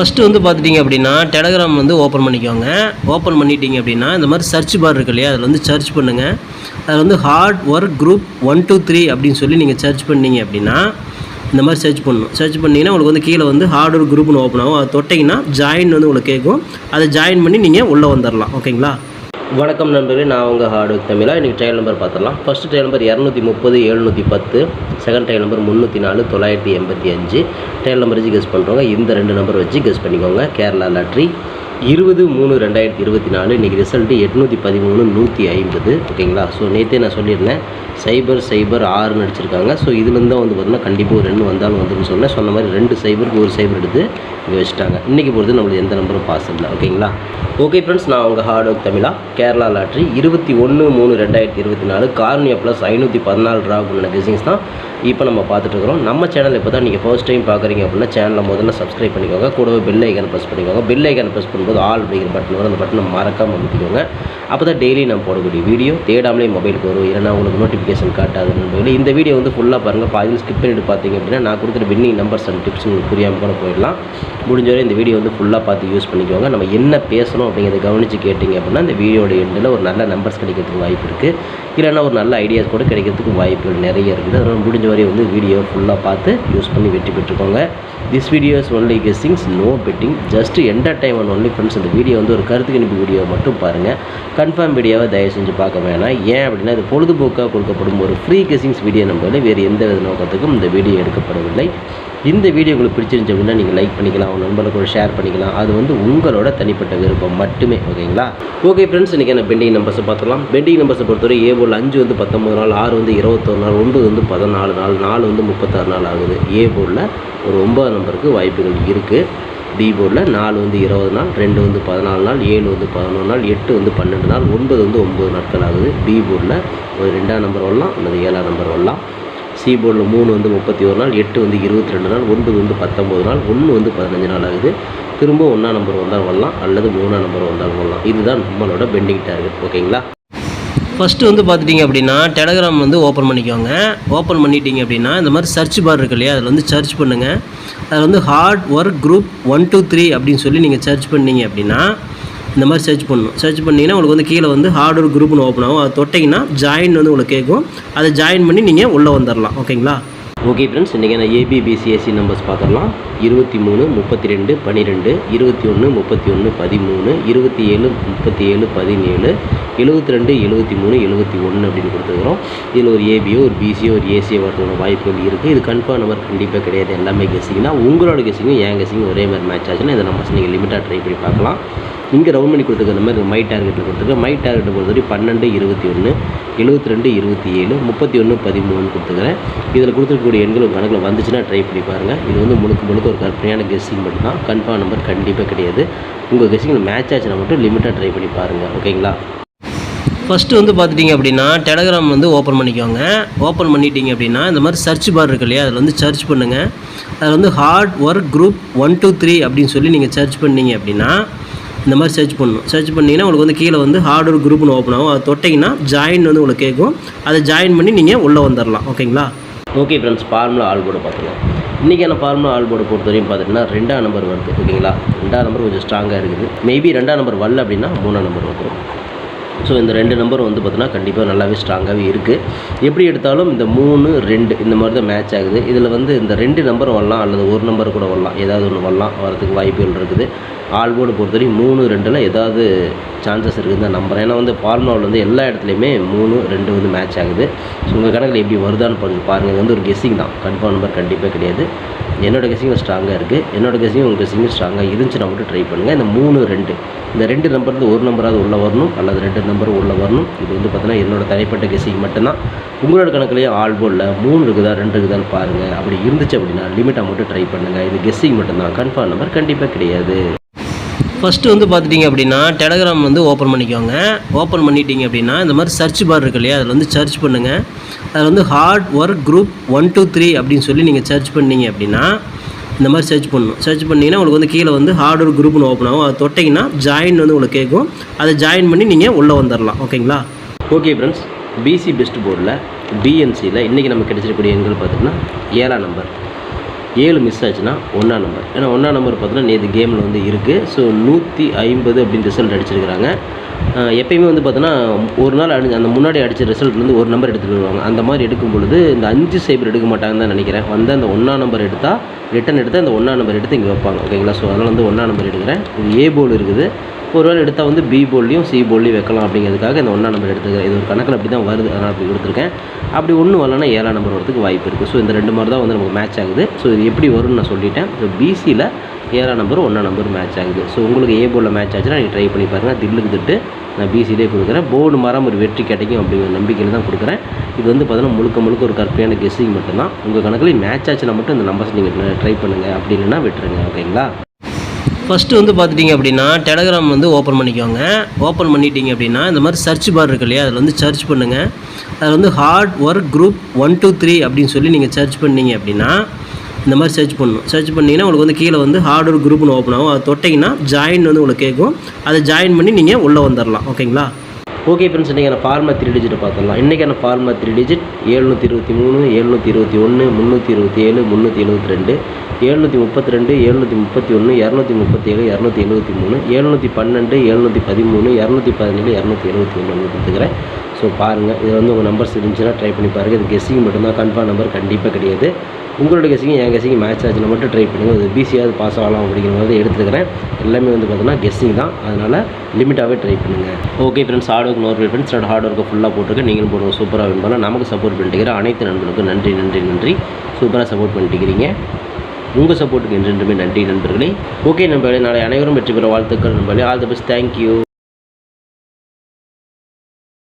First வந்து பார்த்துட்டிங்க அப்படின்னா டெலகிராம் வந்து ஓப்பன் பண்ணிக்கோங்க. ஓப்பன் பண்ணிட்டீங்க அப்படின்னா இந்த மாதிரி சர்ச் பார் இருக்கு இல்லையா அதில் வந்து சர்ச் பண்ணுங்கள் அதில் வந்து hard work group one two three அப்படின்னு சொல்லி நீங்கள் சர்ச் பண்ணீங்க அப்படின்னா இந்த மாதிரி சர்ச் பண்ணணும். சர்ச் பண்ணிங்கன்னா உங்களுக்கு வந்து கீழே வந்து ஹார்ட் ஒர்க் குரூப்னு ஓப்பன் ஆகும். அதை தொட்டிங்கன்னா ஜாயின் வந்து உங்களுக்கு கேட்கும். அதை ஜாயின் பண்ணி நீங்கள் உள்ளே வந்துடலாம் ஓகேங்களா? வணக்கம் நண்பர்களே நான் உங்கள் ஹார்டு தமிழா. இன்றைக்கி ட்ரையல் நம்பர் பார்த்துடலாம். ஃபஸ்ட்டு ட்ரையல் நம்பர் இரநூத்தி முப்பது எழுநூற்றி பத்து. செகண்ட் ட்ரையல் நம்பர் முந்நூற்றி நாலு தொள்ளாயிரத்தி எண்பத்தி அஞ்சு. ட்ரையல் நம்பர் வச்சு கெஸ் பண்ணுறவங்க இந்த ரெண்டு நம்பர் வச்சு கெஸ் பண்ணிக்கோங்க. கேரளா லாட்ரி இருபது மூணு ரெண்டாயிரத்தி இருபத்தி நாலு இன்றைக்கி ரிசல்ட்டு எட்நூற்றி பதிமூணு நூற்றி ஐம்பது. ஓகேங்களா? ஸோ நேற்றே நான் சொல்லியிருந்தேன் சைபர் சைபர் ஆறுன்னு அடிச்சிருக்காங்க. ஸோ இதுலேருந்து தான் வந்து பார்த்திங்கன்னா கண்டிப்பாக ஒரு ரெண்டு வந்தாலும் வந்துன்னு சொன்னேன். சொன்ன மாதிரி ரெண்டு சைபருக்கு ஒரு சைபர் எடுத்து இங்கே வச்சுட்டாங்க. இன்றைக்கி பொறுத்து நம்மளுக்கு எந்த நம்பரும் பாஸ் இல்லை. ஓகேங்களா? ஓகே ஃப்ரெண்ட்ஸ் நான் உங்கள் ஹார்ட் ஒர்க் தமிழா கேரளா லாட்ரி இருபத்தி ஒன்று மூணு ரெண்டாயிரத்தி இருபத்தி நாலு கார்னியா ப்ளஸ் ஐநூற்றி பதினாலு ட்ரா பண்ண கெஸிங்ஸ் தான் இப்போ நம்ம பார்த்துட்டுருக்கிறோம் நம்ம சேனல் இப்போ தான் நீங்கள் ஃபர்ஸ்ட் டைம் பார்க்குறீங்க அப்படின்னா சேனலை முதல்ல சப்ஸ்கிரைப் பண்ணிக்கோங்க. கூடவே பெல் ஐக்கான ப்ரெஸ் பண்ணிக்கோங்க. பெல் ஐக்கான ப்ரெஸ் பண்ணும்போது ஆல் அப்படிங்கிற பட்டன் வரும். அந்த பட்டனை மறக்காமல் அமைத்திக்கோங்க. அப்போ தான் டெய்லி நான் போடக்கூடிய வீடியோ தேடாமலே மொபைலுக்கு வரும். ஏன்னா உங்களுக்கு நோட்டிஃபிகேஷன் காட்டாது நண்பர்களே. இந்த வீடியோ வந்து ஃபுல்லாக பாருங்கள் பாதியில் ஸ்கிப் பண்ணிட்டு பார்த்தீங்க அப்படின்னா நான் கொடுக்குற வின்னிங் நம்பர்ஸ் அண்ட் டிப்ஸ் உங்களுக்கு புரியாமல் கூட போயிடலாம். முடிஞ்ச வரை இந்த வீடியோ வந்து ஃபுல்லாக பார்த்து யூஸ் பண்ணிக்கோங்க. நம்ம என்ன பேசணும் அப்படிங்கிறத கவனித்து கேட்டிங்க அப்படின்னா இந்த வீடியோட எண்டில் ஒரு நல்ல நம்பர்ஸ் கிடைக்கிறதுக்கு வாய்ப்பு இருக்குது இல்லைன்னா ஒரு நல்ல ஐடியாஸ் கூட கிடைக்கிறதுக்கு வாய்ப்புகள் நிறைய இருக்குது. அதனால் முடிஞ்ச வரை வந்து வீடியோ ஃபுல்லாக பார்த்து யூஸ் பண்ணி வெற்றி பெற்றுக்கோங்க. This videos only guessings no betting just entertainment only friends இந்த வீடியோ வந்து ஒரு கருத்து கணிப்பு வீடியோ மட்டும் பாருங்கள் கன்ஃபார்ம் வீடியோவை தயவு செஞ்சு பார்க்க வேணாம். ஏன் அப்படின்னா இது பொழுதுபோக்காக கொடுக்கப்படும் ஒரு ஃப்ரீ கெஸ்ஸிங்ஸ் வீடியோ நம்பரில் வேறு எந்த வித நோக்கத்துக்கும் இந்த வீடியோ எடுக்கப்படவில்லை. இந்த வீடியோ உங்களுக்கு பிடிச்சிருந்துச்சு அப்படின்னா நீங்கள் லைக் பண்ணிக்கலாம். உங்கள் நண்பர்களுக்கு ஷேர் பண்ணிக்கலாம். அது வந்து உங்களோட தனிப்பட்ட விருப்பம் மட்டுமே ஓகேங்களா? ஓகே ஃப்ரெண்ட்ஸ் இன்றைக்கி என்ன பெண்டிங் நம்பர்ஸை பார்த்துக்கலாம் பெண்டிங் நம்பர்ஸை பொறுத்தவரை ஏ போல் அஞ்சு வந்து பத்தொம்பது நாள் ஆறு வந்து இருபத்தொரு நாள் ஒன்பது வந்து பதினாலு நாள் நாலு வந்து முப்பத்தாறு நாள் ஆகுது. ஏ போர்டில் ஒரு ஒம்பது நம்பருக்கு வாய்ப்புகள் இருக்குது டி போர்டில் நாலு வந்து இருபது நாள் ரெண்டு வந்து பதினாலு நாள் ஏழு வந்து பதினொன்று நாள் எட்டு வந்து பன்னெண்டு நாள் ஒன்பது வந்து ஒம்பது நாட்கள் ஆகுது. பி போர்டில் ஒரு ரெண்டாம் நம்பர் வரலாம் அல்லது ஏழாம் நம்பர் வரலாம். சி போர்டில் மூணு வந்து முப்பத்தி ஒரு நாள் எட்டு வந்து இருபத்தி ரெண்டு நாள் ஒன்பது வந்து பத்தொம்பது நாள் ஒன்று வந்து பதினஞ்சு நாள் ஆகுது. திரும்ப ஒன்றாம் நம்பர் வந்தால் வரலாம் அல்லது மூணாம் நம்பர் வந்தால் வரலாம். இதுதான் நம்மளோட பெண்டிங் டார்கெட். ஓகேங்களா? ஃபஸ்ட்டு வந்து பார்த்துட்டிங்க அப்படின்னா டெலகிராம் வந்து ஓப்பன் பண்ணிக்கோங்க. ஓப்பன் பண்ணிட்டீங்க அப்படின்னா இந்த மாதிரி சர்ச் பார் இருக்கு இல்லையா அதில் வந்து சர்ச் பண்ணுங்கள் அதில் வந்து hard work group one two three அப்படின்னு சொல்லி நீங்கள் சர்ச் பண்ணீங்க அப்படின்னா இந்த மாதிரி சர்ச் பண்ணணும். சர்ச் பண்ணிங்கன்னா உங்களுக்கு வந்து கீழே வந்து ஹார்ட் ஒர்க் குரூப்னு ஓப்பன் ஆகும். அதை தொட்டிங்கன்னா ஜாயின் வந்து உங்களுக்கு கேட்கும். அதை ஜாயின் பண்ணி நீங்கள் உள்ளே வந்துடலாம் ஓகேங்களா ஓகே ஃப்ரெண்ட்ஸ் இன்றைக்கி நான் ஏபிபிசிஎஸ்சி நம்பர்ஸ் பார்த்துடலாம். இருபத்தி மூணு முப்பத்தி ரெண்டு பன்னிரெண்டு இருபத்தி ஒன்று முப்பத்தி ஒன்று பதிமூணு இருபத்தி ஏழு முப்பத்தி ஏழு பதினேழு எழுபத்தி ரெண்டு எழுபத்தி மூணு எழுபத்தி ஒன்று அப்படின்னு கொடுத்துருக்குறோம். இதில் ஒரு ஏபியோ ஒரு பிசியோ ஒரு ஏசியோ வரதுக்கான வாய்ப்புகள் இருக்குது இது கன்ஃபார்ம் நம்பர் கண்டிப்பாக கிடையாது. எல்லாமே கெஸிங்னா உங்களோட கெஸிங்கும் என் கெஸிங்கும் ஒரே மாதிரி மேட்ச் ஆச்சுன்னா இதை நம்ம நீங்கள் லிமிட்டாக ட்ரை பண்ணி பார்க்கலாம். இங்கே ரவுண்ட் பண்ணி கொடுத்துருக்க மாதிரி மை டார்கெட்டில் கொடுத்துருக்கேன். மை டார்கெட்டை பொறுத்தவரை பன்னெண்டு இருபத்தி ஒன்று எழுபத்தி ரெண்டு இருபத்தி ஏழு முப்பத்தி ஒன்று பதிமூணுன்னு கொடுத்துக்கிறேன் இதில் கொடுத்துருக்கக்கூடிய எண்கள் உங்கள் கணக்கில் வந்துச்சுன்னா ட்ரை பண்ணி பாருங்கள் இது வந்து முழுக்க முழுக்க ஒரு கற்பனையான கெஸ்ஸிங் மட்டும் தான் கன்ஃபார்ம் நம்பர் கண்டிப்பாக கிடையாது உங்கள் கெஸ்ஸிங்கில் மேட்ச் ஆச்சுன்னா மட்டும் லிமிட்டாக ட்ரை பண்ணி பாருங்கள் ஓகேங்களா ஃபஸ்ட்டு வந்து பார்த்துட்டிங்க அப்படின்னா டெலகிராம் வந்து ஓப்பன் பண்ணிக்கோங்க. ஓப்பன் பண்ணிட்டீங்க அப்படின்னா இந்த மாதிரி சர்ச் பார் இருக்கு இல்லையா? அதில் வந்து சர்ச் பண்ணுங்கள் அதில் வந்து hard work group one two three அப்படின்னு சொல்லி நீங்கள் சர்ச் பண்ணிங்க அப்படின்னா இந்த மாதிரி சர்ச் பண்ணணும். சர்ச் பண்ணிங்கன்னா உங்களுக்கு வந்து கீழே வந்து ஹார்ட் ஒர்க் குரூப்னு ஓப்பன் ஆகும். அதை தொட்டிங்கன்னா ஜாயின் வந்து உங்களுக்கு கேட்கும். அதை ஜாயின் பண்ணி நீங்கள் உள்ளே வந்துடலாம் ஓகேங்களா ஓகே ஃப்ரெண்ட்ஸ் ஃபார்முலா ஆள் கூட பார்த்துக்கலாம். இன்றைக்கான ஃபார்முலா ஆல் போர்டு பொறுத்த வரையும் பார்த்தீங்கன்னா ரெண்டாம் நம்பர் வருது ஓகேங்களா? ரெண்டாம் நம்பர் கொஞ்சம் ஸ்ட்ராங்காக இருக்குது. மேபி ரெண்டாம் நம்பர் வரல அப்படின்னா மூணாம் நம்பர் வந்துடும் ஸோ இந்த ரெண்டு நம்பர் வந்து பார்த்தீங்கன்னா கண்டிப்பாக நல்லாவே ஸ்ட்ராங்காகவே இருக்குது எப்படி எடுத்தாலும் இந்த மூணு ரெண்டு இந்த மாதிரி தான் மேட்ச் ஆகுது. இதில் வந்து இந்த ரெண்டு நம்பர் வரலாம் அல்லது ஒரு நம்பர் கூட வரலாம். ஏதாவது ஒன்று வரலாம் வரதுக்கு வாய்ப்புகள் இருக்குது. ஆல் போர்டு பொறுத்தவரைக்கும் மூணு ரெண்டில் ஏதாவது சான்சஸ் இருக்குதுன்னு தான் நம்புறேன். ஏன்னா வந்து ஃபார்மாவில் வந்து எல்லா இடத்துலையுமே மூணு ரெண்டு வந்து மேட்ச் ஆகுது. ஸோ உங்கள் கணக்கில் எப்படி வருதான்னு கொஞ்சம் பாருங்கள் இது வந்து ஒரு கெஸ்ஸிங் தான். கன்ஃபார்ம் நம்பர் கண்டிப்பாக கிடையாது. என்னோடய கெஸ்ஸிங் ஸ்ட்ராங்காக இருக்குது என்னோடய கெஸ்ஸிங் உங்கள் கெஸ்ஸிங் ஸ்ட்ராங்காக இருந்துச்சுன்னா மட்டும் ட்ரை பண்ணுங்கள் இந்த மூணு ரெண்டு. இந்த ரெண்டு நம்பர்லேருந்து ஒரு நம்பராவது உள்ளே வரணும். அல்லது ரெண்டு நம்பரும் உள்ளே வரணும். இது வந்து பார்த்தீங்கன்னா என்னோட தனிப்பட்ட கெஸ்ஸிங் மட்டும்தான். உங்களோட கணக்குலேயே ஆல் போர்டில் மூணு இருக்குதா ரெண்டு இருக்குதான்னு பாருங்கள் அப்படி இருந்துச்சு அப்படின்னா லிமிட்டாக மட்டும் ட்ரை பண்ணுங்கள் இது கெஸ்ஸிங் மட்டும்தான். கன்ஃபார்ம் நம்பர் கண்டிப்பாக கிடையாது. ஃபஸ்ட்டு வந்து பார்த்துட்டிங்க அப்படின்னா டெலகிராம் வந்து ஓப்பன் பண்ணிக்கோங்க. ஓப்பன் பண்ணிட்டீங்க அப்படின்னா இந்த மாதிரி சர்ச் பார் இருக்கு இல்லையா அதில் வந்து சர்ச் பண்ணுங்கள் அதில் வந்து hard work group one two three அப்படின்னு சொல்லி நீங்கள் சர்ச் பண்ணீங்க அப்படின்னா இந்த மாதிரி சர்ச் பண்ணணும். சர்ச் பண்ணிங்கன்னா உங்களுக்கு வந்து கீழே வந்து ஹார்ட் ஒர்க் குரூப்னு ஓப்பன் ஆகும். அதை தொட்டிங்கன்னா ஜாயின் வந்து உங்களுக்கு கேட்கும். அதை ஜாயின் பண்ணி நீங்கள் உள்ளே வந்துடலாம் ஓகேங்களா ஓகே ஃப்ரெண்ட்ஸ் பிசி பெஸ்ட் போர்டில் பிஎன்சியில் இன்றைக்கி நமக்கு கிடைச்சிருக்கக்கூடிய எண்கள் பார்த்திங்கன்னா ஏழாம் நம்பர் ஏழு மிஸ் ஆச்சுன்னா ஒன்றா நம்பர் ஏன்னா ஒன்றா நம்பர் பார்த்தோன்னா நேற்று கேமில் வந்து இருக்குது ஸோ நூற்றி ஐம்பது அப்படின்னு ரிசல்ட் அடிச்சிருக்கிறாங்க. எப்பயுமே வந்து பார்த்தோன்னா ஒரு நாள் அடி அந்த முன்னாடி அடித்த ரிசல்ட்லேருந்து ஒரு நம்பர் எடுத்துகிட்டு வருவாங்க. அந்த மாதிரி எடுக்கும் பொழுது இந்த அஞ்சு சைபர் எடுக்க மாட்டாங்கன்னு தான் நினைக்கிறேன். வந்து அந்த ஒன்றா நம்பர் எடுத்தால் ரிட்டன் எடுத்தால் அந்த ஒன்றா நம்பர் எடுத்து இங்கே வைப்பாங்க. ஓகேங்களா ஸோ அதனால் வந்து ஒன்றா நம்பர் எடுக்கிறேன். இது ஏ போல் இருக்குது. ஒருவேளை எடுத்தால் வந்து பி போல்லையும் சி போல்லையும் வைக்கலாம் அப்படிங்கிறதுக்காக இந்த ஒன்றா நம்பர் எடுத்துக்கிறேன் இது ஒரு கணக்கில் அப்படி தான் வருது. அதனால் அப்படி கொடுத்துருக்கேன். அப்படி ஒன்று வரலன்னா ஏழாம் நம்பர் வரதுக்கு வாய்ப்பு இருக்குது ஸோ இந்த ரெண்டு மாதிரி தான் வந்து நமக்கு மேட்ச் ஆகுது. ஸோ இது எப்படி வரும்னு நான் சொல்லிட்டேன். ஸோ பிசியில் ஏழாம் நம்பர் ஒன்றா நம்பர் மேட்ச் ஆகுது. ஸோ உங்களுக்கு ஏ போர்டில் மேட்ச் ஆச்சுன்னா நீங்கள் ட்ரை பண்ணி பாருங்கள் தில்லுக்கு திட்டு நான் பிசிலே கொடுக்குறேன். போர்டு மரம் ஒரு வெற்றி கிடைக்கும் அப்படிங்கிற நம்பிக்கையில் தான் கொடுக்குறேன். இது வந்து பார்த்தீங்கன்னா முழுக்க முழுக்க ஒரு கற்பனையான கெஸ்ஸிங் மட்டும்தான். உங்கள் கணக்கில் மேட்ச் ஆச்சுன்னா மட்டும் இந்த நம்பர்ஸ் நீங்கள் ட்ரை பண்ணுங்கள் அப்படி இல்லைன்னா விட்டுருங்க. ஓகேங்களா ஃபஸ்ட்டு வந்து பார்த்துட்டிங்க அப்படின்னா டெலகிராம் வந்து ஓப்பன் பண்ணிக்கோங்க. ஓப்பன் பண்ணிட்டீங்க அப்படின்னா இந்த மாதிரி சர்ச் பார் இருக்கு இல்லையா அதில் வந்து சர்ச் பண்ணுங்கள் அதில் வந்து hard work group one two three அப்படின்னு சொல்லி நீங்கள் சர்ச் பண்ணீங்க அப்படின்னா இந்த மாதிரி சர்ச் பண்ணணும். சர்ச் பண்ணிங்கன்னா உங்களுக்கு வந்து கீழே வந்து ஹார்ட் ஒர்க் குரூப்னு ஓப்பன் ஆகும். அதை தொட்டிங்கன்னா ஜாயின் வந்து உங்களுக்கு கேட்கும். அதை ஜாயின் பண்ணி நீங்கள் உள்ளே வந்துடலாம் ஓகேங்களா ஓகே ஃப்ரெண்ட்ஸ் இன்றைக்கான ஃபார்மா த்ரீ டிஜிட்டை பார்த்துடலாம். இன்றைக்கான ஃபார்மா த்ரீ டிஜிட் ஏழ்நூற்றி இருபத்தி மூணு எழுநூற்றி இருபத்தி ஒன்று முந்நூற்றி இருபத்தி ஏழு முந்நூற்றி எழுபத்தி ரெண்டு எழுநூற்றி முப்பத்தி ரெண்டு எழுநூற்றி முப்பத்தி ஒன்று இரநூத்தி முப்பத்தி ஏழு இரநூத்தி எழுபத்தி மூணு எழுநூற்றி பன்னெண்டு எழுநூற்றி பதிமூணு இரநூத்தி பதினேழு இரநூத்தி எழுபத்தி ஒன்று கொடுத்துக்கிறேன். ஸோ பாருங்கள் இது வந்து உங்கள் நம்பர்ஸ் இருந்துச்சுன்னா ட்ரை பண்ணி பாருங்கள் இது கெஸ்ஸிங் மட்டும்தான். கன்ஃபார்ம் நம்பர் கண்டிப்பாக கிடையாது. உங்களோட கெஸ்ஸிங் என் கெஸ்ஸிங் மேட்ச் ஆச்சுன்னா மட்டும் ட்ரை பண்ணுங்கள் இது பிசியாவது பாஸ் ஆகலாம் அப்படிங்கிற மாதிரி எடுத்துக்கிறேன் எல்லாமே வந்து பார்த்தீங்கன்னா கெஸ்ஸிங் தான். அதனால் லிமிட்டாகவே ட்ரை பண்ணுங்கள் ஓகே ஃப்ரெண்ட்ஸ் ஹார்ட் ஒர்க் நோர் ஃப்ரெண்ட்ஸ் ஹார்ட் ஒர்க்கை ஃபுல்லாக போட்டிருக்கேன். நீங்களும் போடுங்க. சூப்பராக வின் பண்ணால் நமக்கு சப்போர்ட் பண்ணிட்டுக்கிற அனைத்து நண்பர்களுக்கும் நன்றி நன்றி நன்றி. சூப்பராக சப்போர்ட் பண்ணிட்டுக்கிறீங்க. உங்கள் சப்போர்ட்டுக்கு என்றென்றுமே நன்றி நண்பர்களே. ஓகே நண்பர்களே. நாளை அனைவரும் வெற்றி பெற வாழ்த்துக்கள் நண்பர்களே. All the best thank you